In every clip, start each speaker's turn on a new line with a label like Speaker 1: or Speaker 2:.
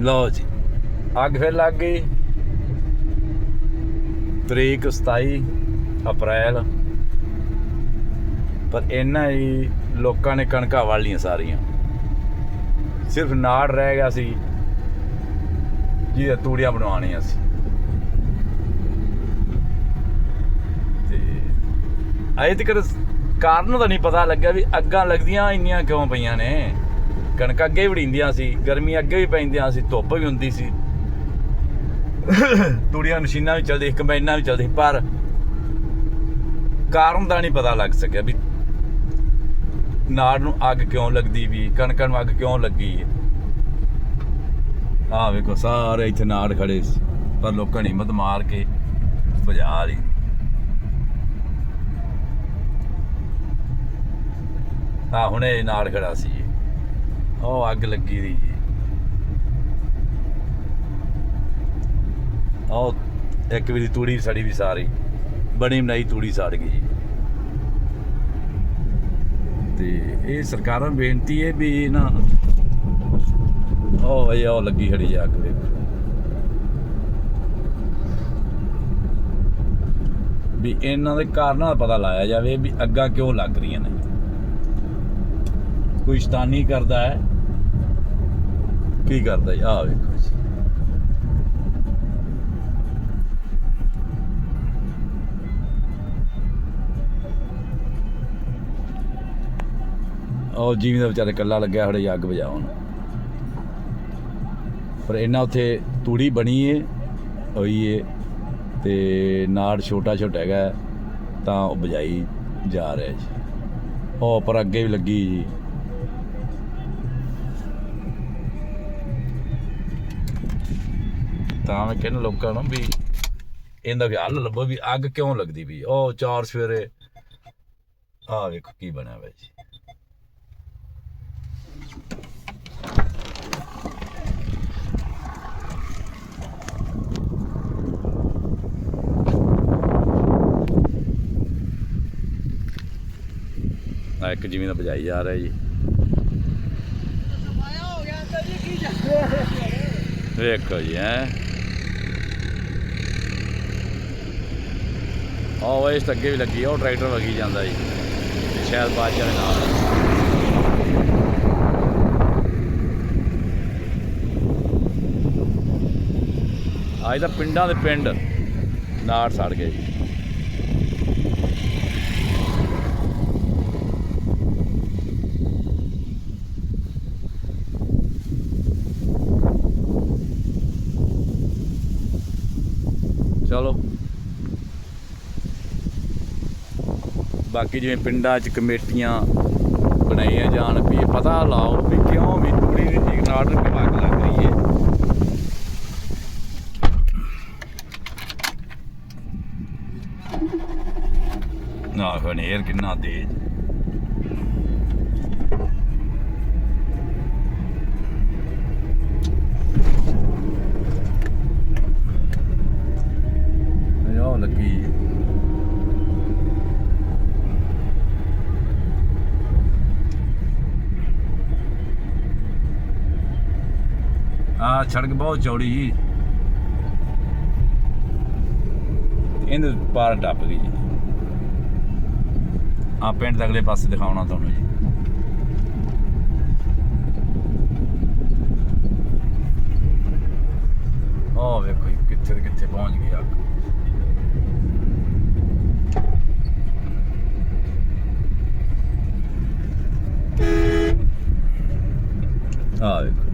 Speaker 1: ਲਓ ਜੀ। ਅੱਗ ਫਿਰ ਲੱਗ ਗਈ। ਤਰੀਕ 27 ਅਪ੍ਰੈਲ। ਪਰ ਇਹਨਾਂ ਹੀ ਲੋਕਾਂ ਨੇ ਕਣਕਾਂ ਵਾਲੀਆਂ ਸਾਰੀਆਂ। ਸਿਰਫ ਨਾੜ ਰਹਿ ਗਿਆ ਸੀ ਜਿਹਦੇ ਤੂੜੀਆਂ ਬਣਵਾਉਣੀਆਂ ਸੀ। ਤੇ ਅਜੇ ਤੱਕ ਕਾਰਨ ਦਾ ਨਹੀਂ ਪਤਾ ਲੱਗਿਆ ਵੀ ਅੱਗਾਂ ਲੱਗਦੀਆਂ ਇੰਨੀਆਂ ਕਿਉਂ ਪਈਆਂ ਨੇ। ਕਣਕ ਅੱਗੇ ਵੜੀਂਦੀਆਂ ਸੀ ਗਰਮੀ ਅੱਗੇ ਵੀ ਪੈਂਦੀਆਂ ਸੀ ਧੁੱਪ ਵੀ ਹੁੰਦੀ ਸੀ। ਤੂੜੀਆਂ ਮਸ਼ੀਨਾਂ ਵੀ ਚੱਲਦੀ ਕੰਬਾਈਨਾਂ ਵੀ ਚੱਲਦੀ ਪਰ ਕਾਰਨ ਦਾ ਨਹੀਂ ਪਤਾ ਲੱਗ ਸਕਿਆ ਵੀ ਨਾੜ ਨੂੰ ਅੱਗ ਕਿਉਂ ਲੱਗਦੀ ਵੀ ਕਣਕਾਂ ਨੂੰ ਅੱਗ ਕਿਉਂ ਲੱਗੀ ਆ ਵੇਖੋ ਸਾਰੇ ਇੱਥੇ ਨਾੜ ਖੜੇ ਸੀ ਪਰ ਲੋਕਾਂ ਨੇ ਹਿੰਮਤ ਮਾਰ ਕੇ ਬੁਝਾ ਲਈ। ਆ ਹੁਣੇ ਨਾੜ ਖੜਾ ਸੀ। ਉਹ ਅੱਗ ਲੱਗੀ ਦੀ ਜੀ। ਉਹ ਇੱਕ ਵਾਰੀ ਤੂੜੀ ਸੜੀ ਵੀ ਸਾਰੀ। ਬਣੀ ਬਣਾਈ ਤੂੜੀ ਸੜ ਗਈ ਜੀ। ਤੇ ਇਹ ਸਰਕਾਰਾਂ ਨੂੰ ਬੇਨਤੀ ਹੈ ਵੀ ਨਾ ਉਹ ਵਈ ਉਹ ਲੱਗੀ ਖੜੀ ਜਾ ਕੇ ਵੇਖੋ। ਵੀ ਇਹਨਾਂ ਦੇ ਕਾਰਨਾਂ ਦਾ ਪਤਾ ਲਾਇਆ ਜਾਵੇ ਵੀ ਅੱਗਾਂ ਕਿਉਂ ਲੱਗ ਰਹੀਆਂ ਨੇ। ਕੋਈ ਸ਼ਤਾਨੀ ਕਰਦਾ ਹੈ। ਕੀ ਕਰਦਾ ਜੀ? ਆਹ ਵੇਖੋ ਜੀ। ਉਹ ਜੀਵਨ ਦਾ ਵਿਚਾਰੇ ਕੱਲਾ ਲੱਗਿਆ ਹੜੇ ਅੱਗ ਬੁਝਾਉਣ। ਪਰ ਇਹਨਾਂ ਉੱਥੇ ਤੂੜੀ ਬਣੀ ਏ, ਹੋਈ ਏ, ਤੇ ਨਾੜ ਛੋਟਾ ਛੋਟਾ ਹੈਗਾ, ਤਾਂ ਉਹ ਬਜਾਈ ਜਾ ਰਿਹਾ ਜੀ। ਉਹ ਪਰ ਅੱਗੇ ਵੀ ਲੱਗੀ ਜੀ। ਤਾਂ ਮੈਂ ਕਹਿੰਦਾ ਲੋਕਾਂ ਨੂੰ ਵੀ ਇਹਦਾ ਵੀ ਹੱਲ ਲੱਭੋ ਵੀ ਅੱਗ ਕਿਉਂ ਲੱਗਦੀ ਵੀ? ਉਹ ਚਾਰ ਸਵੇਰੇ ਆਹ ਵੇਖੋ ਕੀ ਬਣਿਆ ਹੋਇਆ ਜੀ। ਆ ਇੱਕ ਜਿਵੇਂ ਦਾ ਬਜਾਈ ਜਾ ਰਿਹਾ ਜੀ। ਵੇਖੋ ਜੀ ਹੈ। ਉਹ ਵੇਸ ਅੱਗੇ ਵੀ ਲੱਗੀ ਆ, ਉਹ ਟਰੈਕਟਰ ਵਗੀ ਜਾਂਦਾ ਜੀ। ਤੇ ਸ਼ਾਇਦ ਬਾਅਦ ਜਾਵੇ ਨਾਲ। ਅੱਜ ਤਾਂ ਪਿੰਡਾਂ ਦੇ ਪਿੰਡ ਨਾੜ ਸੜ ਗਏ ਜੀ। ਚਲੋ। ਬਾਕੀ ਜਿਵੇਂ ਪਿੰਡਾਂ 'ਚ ਕਮੇਟੀਆਂ ਬਣਾਈਆਂ ਜਾਣ ਵੀ ਪਤਾ ਲਾਓ ਵੀ ਕਿਉਂ ਵੀ ਤੂੜੀ ਦੀ ਠੀਕ ਨਾਲ ਲੱਗ ਰਹੀ ਹੈ। ਨਾ ਹਨੇਰ ਕਿੰਨਾ ਤੇਜ਼ ਇਹ ਉਹ ਲੱਗੀ ਹੈ। ਆ ਸੜਕ ਬਹੁਤ ਚੌੜੀ ਜੀ। ਇਹਦੇ ਪਾਰ ਟੱਪ ਗਈ ਜੀ। ਆ ਪਿੰਡ ਦੇ ਅਗਲੇ ਪਾਸੇ ਦਿਖਾਉਣਾ ਤੁਹਾਨੂੰ ਜੀ। ਉਹ ਵੇਖੋ ਜੀ, ਕਿੱਥੇ ਤੇ ਕਿੱਥੇ ਪਹੁੰਚ ਗਈ ਅੱਗ। ਆ ਵੇਖੋ।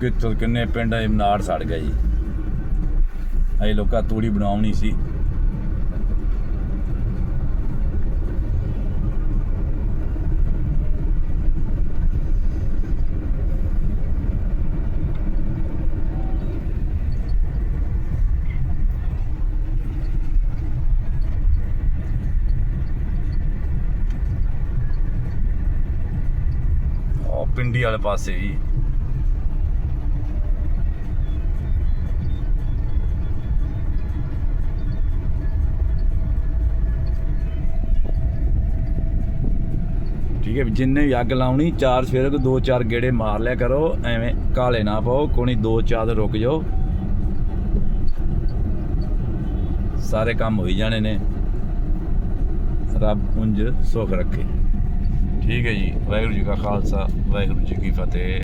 Speaker 1: ਜੀ ਕਿੰਨੇ ਪਿੰਡ ਇਹ ਨਾੜ ਸੜ ਗਿਆ ਜੀ। ਅਜੇ ਲੋਕਾਂ ਤੂੜੀ ਬਣਾਉਣੀ ਸੀ। ਪਿੰਡੀ ਵਾਲੇ ਪਾਸੇ ਜੀ। ਠੀਕ ਹੈ ਜਿੰਨੇ ਵੀ ਅੱਗ ਲਾਉਣੀ, ਚਾਰ ਸਵੇਰੇ ਕੋ ਦੋ ਚਾਰ ਗੇੜੇ ਮਾਰ ਲਿਆ ਕਰੋ, ਐਵੇਂ ਕਾਲੇ ਨਾ ਪਾਓ ਕੋਣੀ ਦੋ ਚਾਰ ਰੁਕ ਜਾਓ। ਸਾਰੇ ਕੰਮ ਹੋਈ ਜਾਣੇ ਨੇ। ਰੱਬ ਉਂਝ ਸੁੱਖ ਰੱਖੇ। ਠੀਕ ਹੈ ਜੀ, ਵਾਹਿਗੁਰੂ ਜੀ ਕਾ ਖਾਲਸਾ, ਵਾਹਿਗੁਰੂ ਜੀ ਕੀ ਫਤਿਹ।